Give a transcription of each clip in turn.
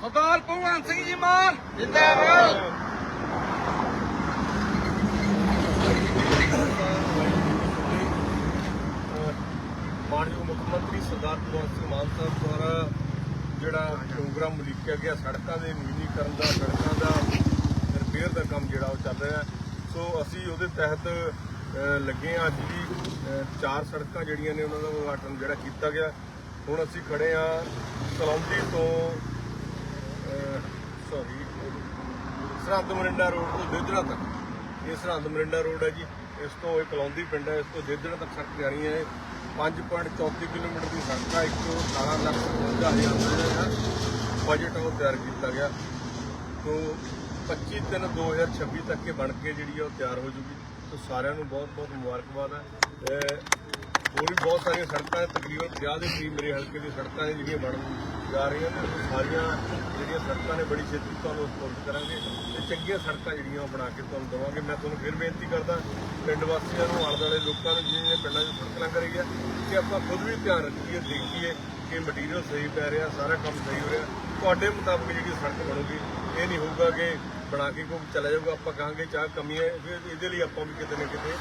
ਸਰਦਾਰ ਭਗਵੰਤ ਸਿੰਘ ਜੀ ਮਾਨ ਜਿੰਦਾਬਾਦ। ਮਾਨਯੋਗ ਮੁੱਖ ਮੰਤਰੀ ਸਰਦਾਰ ਭਗਵੰਤ ਸਿੰਘ ਮਾਨ ਸਾਹਿਬ ਦੁਆਰਾ ਜਿਹੜਾ ਪ੍ਰੋਗਰਾਮ ਉਲੀਕਿਆ ਗਿਆ, ਸੜਕਾਂ ਦੇ ਨਵੀਨੀਕਰਨ ਦਾ, ਸੜਕਾਂ ਦਾ ਰਿਪੇਅਰ ਦਾ ਕੰਮ ਜਿਹੜਾ ਉਹ ਚੱਲ ਰਿਹਾ ਸੋ ਅਸੀਂ ਉਹਦੇ ਤਹਿਤ ਲੱਗੇ ਹਾਂ ਅੱਜ ਵੀ ਚਾਰ ਸੜਕਾਂ ਜਿਹੜੀਆਂ ਨੇ ਉਹਨਾਂ ਦਾ ਉਦਘਾਟਨ ਜਿਹੜਾ ਕੀਤਾ ਗਿਆ। ਹੁਣ ਅਸੀਂ ਖੜੇ ਆ ਕਲੌਂਡੀ ਤੋਂ ਸੌਰੀ ਸਰਹੰਦ ਮਰਿੰਡਾ ਰੋਡ ਤੋਂ ਦੇਦੜਾ ਤੱਕ। ਇਹ ਸਰਹੰਦ ਮਰਿੰਡਾ ਰੋਡ ਹੈ ਜੀ। ਇਸ ਤੋਂ ਇਹ ਕਲੌਂਦੀ ਪਿੰਡ ਹੈ। ਇਸ ਤੋਂ ਦੇਦੜਾ ਤੱਕ ਸੜਕ ਜਾਣੀ ਹੈ 5.34 ਕਿਲੋਮੀਟਰ ਦੀ ਸੜਕ ਹੈ। 118 ਲੱਖ 55 ਹਜ਼ਾਰ ਦਾ ਜਿਹੜਾ ਬਜਟ ਉਹ ਤਿਆਰ ਕੀਤਾ ਗਿਆ। ਤੋਂ 25 ਤਿੰਨ 2026 ਤੱਕ ਇਹ ਬਣ ਕੇ ਜਿਹੜੀ ਆ ਉਹ ਤਿਆਰ ਹੋ ਜੂਗੀ। ਤੋਂ ਸਾਰਿਆਂ ਨੂੰ ਬਹੁਤ ਬਹੁਤ ਮੁਬਾਰਕਬਾਦ ਹੈ। ਹੋਰ ਵੀ ਬਹੁਤ ਸਾਰੀਆਂ ਸੜਕਾਂ ਹੈ, ਤਕਰੀਬਨ 50 ਦੇ ਕਰੀਬ ਮੇਰੇ ਹਲਕੇ ਦੀ ਸੜਕਾਂ ਨੇ ਜਿਹੜੀਆਂ ਬਣ ਜਾ ਰਹੀਆਂ ਨੇ ਉਹ ਸਾਰੀਆਂ ਜਿਹੜੀਆਂ ਸੜਕਾਂ ਨੇ ਬੜੀ ਛੇਤੀ ਤੁਹਾਨੂੰ ਸਪੋਰਟ ਕਰਾਂਗੇ ਤੇ ਚੰਗੀਆਂ ਸੜਕਾਂ ਜਿਹੜੀਆਂ ਉਹ ਬਣਾ ਕੇ ਤੁਹਾਨੂੰ ਦੇਵਾਂਗੇ। ਮੈਂ ਤੁਹਾਨੂੰ ਫਿਰ ਬੇਨਤੀ ਕਰਦਾ ਪਿੰਡ ਵਾਸੀਆਂ ਨੂੰ ਆਲੇ ਦੁਆਲੇ ਲੋਕਾਂ ਨੂੰ ਜਿਹੜੇ ਪਿੰਡਾਂ 'ਚ ਸੜਕ ਲੰਘ ਰਹੀ ਹੈ ਕਿ ਆਪਾਂ ਖੁਦ ਵੀ ਧਿਆਨ ਰੱਖੀਏ ਦੇਖੀਏ ਕਿ ਮਟੀਰੀਅਲ ਸਹੀ ਪੈ ਰਿਹਾ ਸਾਰਾ ਕੰਮ ਸਹੀ ਹੋ ਰਿਹਾ। ਤੁਹਾਡੇ ਮੁਤਾਬਕ ਜਿਹੜੀ ਸੜਕ ਬਣੂਗੀ ਇਹ ਨਹੀਂ ਹੋਊਗਾ ਕਿ ਬਣਾ ਕੇ ਕੋਈ ਚਲਾ ਜਾਊਗਾ, ਆਪਾਂ ਕਹਾਂਗੇ ਚਾਹ ਕਮੀ ਹੈ, ਫਿਰ ਇਹਦੇ ਲਈ ਆਪਾਂ ਵੀ ਕਿਤੇ ਨਾ ਕਿਤੇ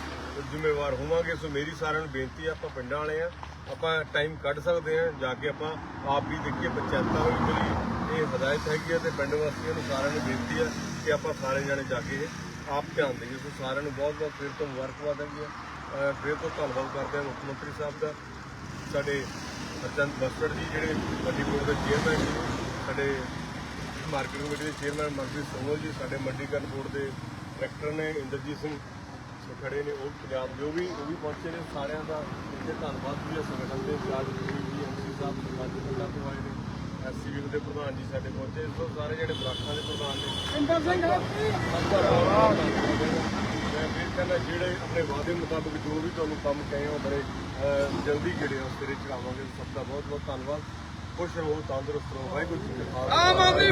ਜ਼ਿੰਮੇਵਾਰ ਹੋਵਾਂਗੇ। ਸੋ ਮੇਰੀ ਸਾਰਿਆਂ ਨੂੰ ਬੇਨਤੀ ਹੈ, ਆਪਾਂ ਪਿੰਡਾਂ ਵਾਲੇ ਆ ਆਪਾਂ ਟਾਈਮ ਕੱਢ ਸਕਦੇ ਆ ਜਾ ਕੇ ਆਪਾਂ ਆਪ ਵੀ ਦੇਖੀਏ, ਪੰਚਾਇਤਾਂ ਵੀ ਮੇਰੀ ਇਹ ਹਦਾਇਤ ਹੈਗੀ ਹੈ ਤੇ ਪਿੰਡ ਵਾਸੀਆਂ ਨੂੰ ਸਾਰਿਆਂ ਨੂੰ ਬੇਨਤੀ ਹੈ ਕਿ ਆਪਾਂ ਸਾਰੇ ਜਣੇ ਜਾ ਕੇ ਆਪ ਧਿਆਨ ਦੇਈਏ। ਸੋ ਸਾਰਿਆਂ ਨੂੰ ਬਹੁਤ ਬਹੁਤ ਫਿਰ ਤੋਂ ਮੁਬਾਰਕਬਾਦ ਹੈਗੀ ਹੈ ਫਿਰ ਤੋਂ ਧੰਨਵਾਦ ਕਰਦੇ ਹਾਂ ਮੁੱਖ ਮੰਤਰੀ ਸਾਹਿਬ ਦਾ, ਸਾਡੇ ਅਰਜਨ ਬਸਟਰ ਜੀ, ਜਿਹੜੇ ਵੱਡੀ ਬੋਰਡ ਦੇ ਚੇਅਰਮੈਨ ਸਾਡੇ ਮਾਰਕੀਟ ਕਮੇਟੀ ਦੇ ਚੇਅਰਮੈਨ ਮਨਪ੍ਰੀਤ ਸੋਨਲ ਜੀ ਸਾਡੇ ਮੰਡੀਕਰਨ ਬੋਰਡ ਦੇ ਡਾਇਰੈਕਟਰ ਨੇ ਇੰਦਰਜੀਤ ਸਿੰਘ ਖੜੇ ਨੇ ਉਹ ਪੰਜਾਬ ਜੋ ਵੀ ਉਹ ਵੀ ਪਹੁੰਚੇ ਨੇ। ਸਾਰਿਆਂ ਦਾ ਇੱਥੇ ਧੰਨਵਾਦ ਵੀ ਹੈ ਸੰਗਠਨ ਦੇ ਇੰਚਾਰਜ ਜੀ ਐਮਸੀ ਸਾਹਿਬ ਦੇ ਪਿੰਡਾਂ ਤੋਂ ਆਏ ਨੇ ਐਸਸੀਬੀ ਦੇ ਪ੍ਰਧਾਨ ਜੀ ਸਾਡੇ ਪਹੁੰਚੇ ਸੋ ਸਾਰੇ ਜਿਹੜੇ ਬਲਾਕਾਂ ਦੇ ਪ੍ਰਧਾਨ ਨੇ ਇੰਦਰ ਸਿੰਘ ਮੈਂ ਫਿਰ ਕਹਿੰਦਾ ਜਿਹੜੇ ਆਪਣੇ ਵਾਅਦੇ ਮੁਤਾਬਕ ਜੋ ਵੀ ਤੁਹਾਨੂੰ ਕੰਮ ਕਹੇ ਹੋ ਬੜੇ ਜਲਦੀ ਜਿਹੜੇ ਉਹ ਸਿਰੇ ਚੜਾਵਾਂਗੇ ਸਭ ਦਾ ਬਹੁਤ ਬਹੁਤ ਧੰਨਵਾਦ। ਖੁਸ਼ ਰਹੋ ਤੰਦਰੁਸਤ ਰਹੋ। ਵਾਹਿਗੁਰੂ ਜੀ ਕਾ ਖਾਲਸਾ। ਆਮ ਆਦਮੀ